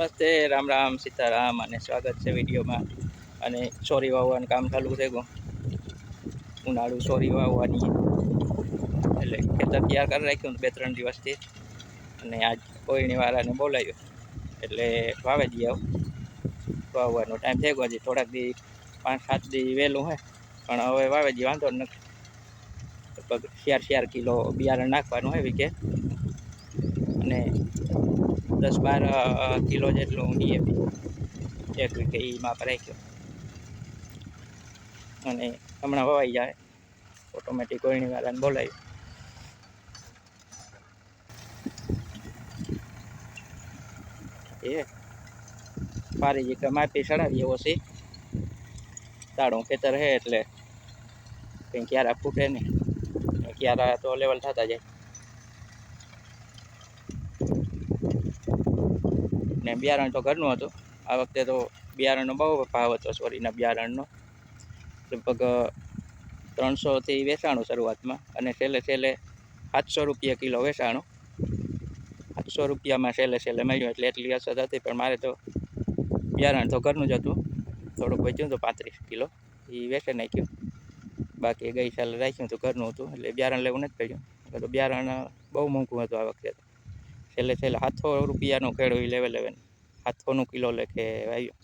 નમસ્તે, રામ રામ, સીતારામ અને સ્વાગત છે વિડીયોમાં. અને સોરી વાવવાનું કામ ચાલુ થઈ ગયું ઉનાળુ સોરી વાવવાની. એટલે ખેતર તૈયાર કરી રાખ્યું બે ત્રણ દિવસથી. અને આજ કોઈની વાળાને બોલાવ્યો. એટલે વાવે આવ. વાવવાનો ટાઈમ થઈ ગયો હજી. થોડાક દી, પાંચ, સાત દી વહેલું હોય પણ હવે વાવે દી, વાંધો નથી. લગભગ ચાર ચાર કિલો બિયારણ નાખવાનું હોય વિકે અને દસ બાર કિલો જેટલો ઊંડીએ બી એક વીકે એ માપ રાખ્યો. અને હમણાં વવાઈ જાય. ઓટોમેટિક કોઈની વાળાને બોલાવી એ, મારી જે માપી ચડાવી, એવો છે. તાળું ખેતર હે એટલે કંઈ ક્યારા ફૂટે નહીં. ક્યારા તો લેવલ થતા જાય. બિયારણ તો ઘરનું હતું. આ વખતે તો બિયારણનો બહુ ભાવ હતો સોરીના બિયારણનો. લગભગ ત્રણસોથી વેચાણું શરૂઆતમાં અને છેલ્લે છેલ્લે સાતસો રૂપિયા કિલો વેચાણું. સાતસો રૂપિયામાં છેલ્લે છેલ્લે મળ્યું એટલે એટલી અસર હતી, પણ મારે તો બિયારણ તો ઘરનું જ હતું. થોડુંક વેચ્યું હતું, પાંત્રીસ કિલો. એ વેચે નાખ્યું. બાકી ગઈ સાલે રાખ્યું હતું, ઘરનું હતું, એટલે બિયારણ લેવું નથી પડ્યું. તો બિયારણ બહુ મોંઘું હતું આ વખતે તો. છેલ્લે છેલ્લે સાતસો રૂપિયાનું ખેડું એ લેવે લેવે સાતસોનું કિલો લેખે આવ્યો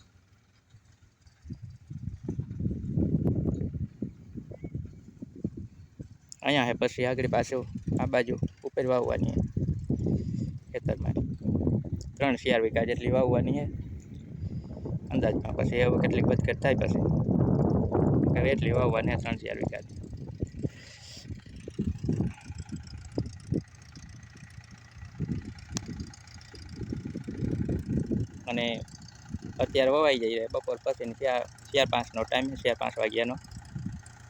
અહીંયા હે, પછી આગળ પાછું આ બાજુ ઉપર વાવવાની હે. ખેતરમાં. ત્રણ ચાર વીઘા જેટલી વાવવાની હે. અંદાજમાં પછી હવે કેટલીક વધઘટ થાય પછી. એટલી વાવવાની ત્રણ ચાર વીઘા અને અત્યારે વવાઈ જાય બપોર પછી ચાર ચાર પાંચનો ટાઈમ ચાર પાંચ વાગ્યાનો.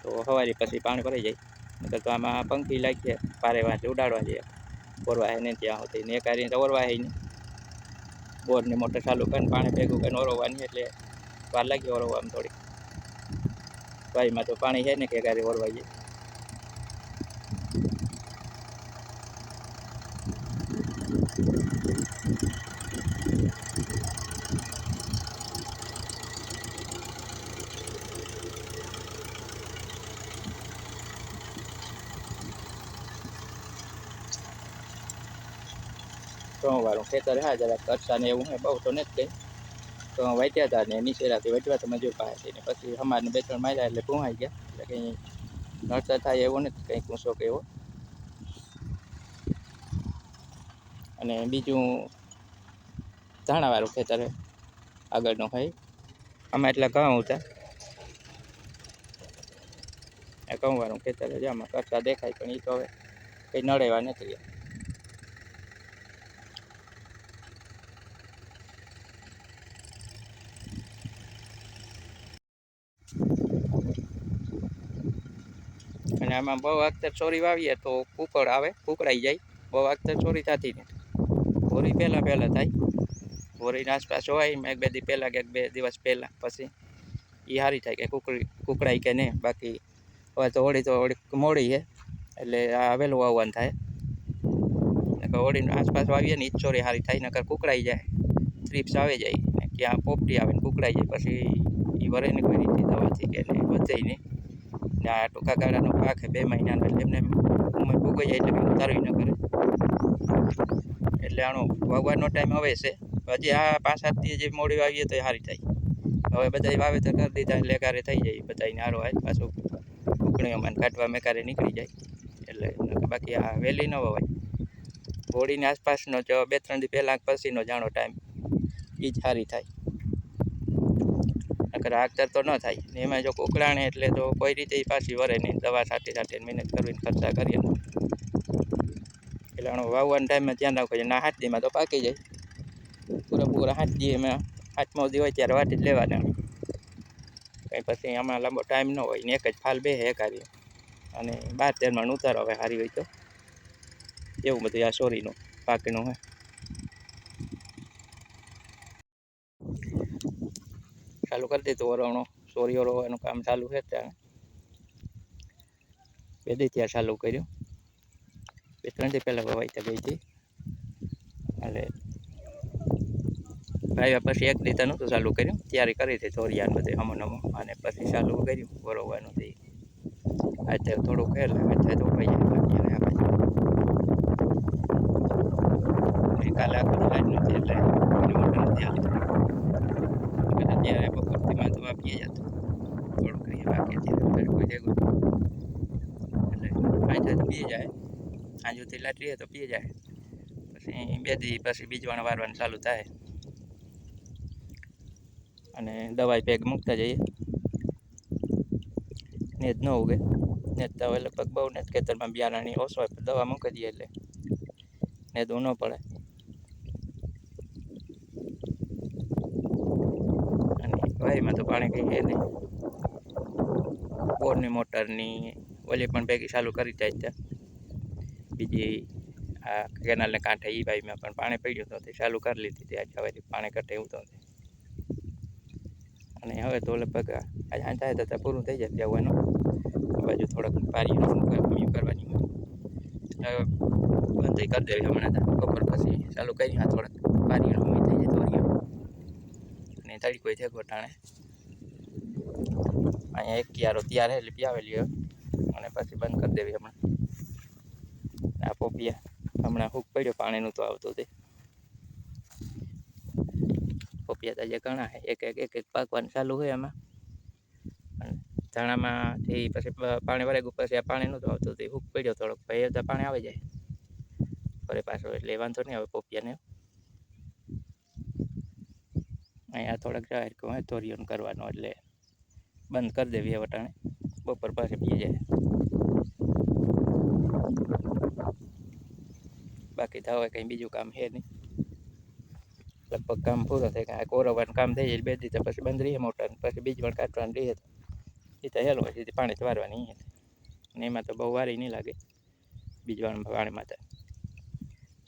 તો સવારે પછી પાણી ભરાઈ જાય. નકર તો આમાં પંખી લાગીએ પારે વાંચે ઉડાડવા જઈએ ઓરવા હે ને ત્યાં હોતી ને હારી તો ઓરવા હે નહીં બોરની મોટર ચાલુ કરીને પાણી ભેગું કરીને ઓરવાની એટલે વાર લાગી આમ થોડી વાયમાં તો પાણી છે ને કે હારી ઓરવા જાય. ઘઉંવાળું ખેતર હા જરાક કરશા ને એવું હે બહુ તો નથી કંઈ. તો વાંચ્યા હતા ને નીચેરાથી વાટવા તો મજૂર પાસે ને પછી અમારને બે ત્રણ માર્યા એટલે ભૂંહાઈ ગયા. એટલે કંઈ નડતર થાય એવો નથી, કંઈ કૂંસો કે એવો. અને બીજું ધાણાવાળું ખેતર હે આગળનું હોય આમાં એટલા ઘઉં હતા. ઘઉંવાળું ખેતર છે, આમાં કરતા દેખાય, પણ એ તો હવે કંઈ નડેવા નથી રહ્યા. આમાં બહુ અખ્તર ચોરી વાવીએ તો કુકડ આવે કુકડાઈ જાય. બહુ અખ્તર ચોરી થતી નથી. હોરી પહેલાં પહેલાં થાય. હોરીની આસપાસ હોય એક બે દી પહેલાં કે એક બે દિવસ પહેલાં પછી એ સારી થાય કે કુકડી કુકડાઈ કે નહીં. બાકી હવે તો હોળી તો હોળી મોડી છે, એટલે આ વહેલું વાવવાનું થાય. નકર હોળીની આસપાસ વાવીએ ને એ ચોરી સારી થાય, નકર કુકડાઈ જાય. થ્રીપ્સ આવી જાય ને ક્યાં પોપટી આવે ને કુકડાઈ જાય. પછી એ વરે ને કોઈ રીતે દવાથી કે ને વધે નહીં. ને આ ટૂંકા ગાળાનો પાક બે મહિનાનો એટલે એમને ઉંમર ભોગવી જાય એટલે ઉતારવી ન કરે. એટલે આનો વાવવાનો ટાઈમ આવે છે. હજી આ પાંચ સાતથી જે મોડી વાવીએ તો સારી થાય. હવે બધા વાવેતર કરી દીધા એટલે કારે થઈ જાય બધાને હારો આવે પાછું ઉકણીઓમાં ને કાઢવા મેકારે નીકળી જાય. એટલે બાકી આ વહેલી ન વવાય. હોળીની આસપાસનો જો બે ત્રણ દી પહેલાં પછીનો જાણો ટાઈમ. એ જ સારી થાય. નકર તો ન થાય. ને એમાં જો ઉકળાણે એટલે તો કોઈ રીતે પાછી વરે નહીં. દવા સાથે સાથે મહેનત કરવી ખર્ચા કરીએ એટલે વાવવાના ટાઈમે ધ્યાન રાખવું ના હાથ દીમાં તો પાકી જાય. પૂરેપૂરા હાથ દી એમાં. હાથમાં દી હોય ત્યારે વાટી જ લેવાના. કંઈ પછી આમાં લાંબો ટાઈમ ન હોય ને એક જ ફાલ બે હે કાર્ય અને બાર તેરમાં ઉતારો હવે સારી હોય તો. એવું બધું આ સોરીનું, પાકનું હે. ચાલુ કરી દીધું ઓરવણો સોરી ઓરવાનું કામ ચાલુ છે ત્યાં બે દી ત્યાં ચાલુ કર્યું. બે ત્રણ દી પહેલાં વવાઈ ગઈ હતી. એટલે વાવ્યા પછી એક દીતા નહોતું ચાલુ કર્યું. ત્યારે કરી હતી ધોરિયાને બધું અમો નમો. અને પછી ચાલુ કર્યું બરોવાનું તે. અત્યારે થોડું એટલે અત્યારે તો ભાઈ કાલે આખું લાઈટ નથી એટલે નથી આવતું ત્યારે બપોરથી માં તો આપીએ જતો. થોડુંક કંઈ બાકી અત્યારે કોઈ ભેગું એટલે પાંચ તો પી જાય. આજુથી લાટરીએ તો પીએ જાય. પછી બે દી પછી બીજવાણ વારવાનું ચાલુ થાય. અને દવાઈ પેક મૂકતા જઈએ. નેત ન ઉગે. નેત તો હવે લગભગ બહુ નેત ખેતરમાં બિયારણની ઓછો હોય દવા મૂકી દઈએ એટલે. નેદવું ન પડે. અને તો પાણી કંઈ છે નહીં. બોરની, મોટરની, ઓલી પણ ભેગી ચાલુ કરી જાય ત્યાં બીજી આ કેનાલને કાંઠે એ ભાઈમાં પણ પાણી પડ્યું હતું તે ચાલુ કરી લીધી હતી આજે હવે પાણી કટે એવું તો અને હવે તો લગભગ આજે આજ થાય તો પૂરું થઈ જાય ત્યાં એનું બાજુ થોડાક પારી કરવાની હોય. હવે બંધ કરી દેવી હમણાં બપોર પછી ચાલુ કરી થોડાક પારીનું ઉમી થઈ જાય દોરીઓ અને તડકો છે ગોટાણે અહીંયા એક કિયારો તૈયાર છે લીપી આવેલી હોય અને પછી બંધ કરી દેવી હમણાં. આ પોપિયા હમણાં હુક પડ્યો, પાણીનું તો આવતું તે. પોપિયા તાજે ઘણા એક એક એક એક પાકવાનું ચાલુ હોય એમાં અને ધાણામાંથી પછી પાણી વળે પછી આ પાણી નહોતું આવતું તે, હુક પડ્યો થોડોક ભાઈ પાણી આવી જાય. ફરે પાછો, એટલે વાંધો નહીં આવે પોપિયાને. અહીંયા થોડાક જાહેર કહું ધોરિયોન કરવાનો એટલે બંધ કરી દેવી વટાણે બપોર પાસે પી જાય. બાકી તો કંઈ બીજું કામ છે નહીં. લગભગ કામ પૂરું થાય. કાંઈ કોરવાનું કામ થઈ જાય બે દી તો પછી બંધ રહીએ મોટર. પછી બીજ પણ કાઢવાનું રહીએ એ તો હેલો હોય પાણી તો વારવાની છે. ને એમાં તો બહુ વારી નહીં લાગે બીજવાનું પાણીમાં તો.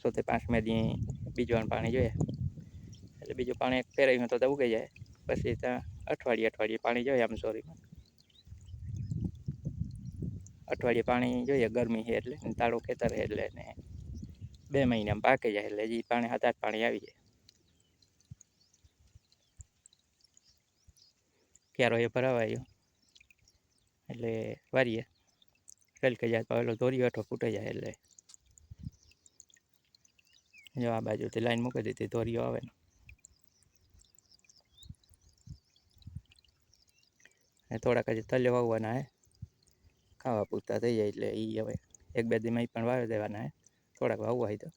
સોથી પાંચ મેદી બીજવાનું પાણી જોઈએ. એટલે બીજું પાણી ફેરવ્યું તો ઉગી જાય. પછી ત્યાં અઠવાડિયે અઠવાડિયે પાણી જોઈએ આમ સોરીમાં અઠવાડિયે પાણી જોઈએ, ગરમી છે એટલે તાળું ખેતર છે એટલે ને બે મહિનામાં પાકી જાય એટલે હજી પાણી સાત પાણી આવી જાય. ક્યારો એ ભરાવાયો? એટલે વારીએ કલકે જાય તો પેલો દોરી ફૂટાઈ જાય એટલે. જો આ બાજુથી લાઈન મૂકી દીધી દોરીઓ આવે ને. અને થોડાક હજી તલ્યો વાવવાના હે. ખાવા પૂરતા થઈ જાય એટલે એ હવે એક બે દીમાં પણ વાવી દેવાના હે. થોડાક વાવવા હોય તો.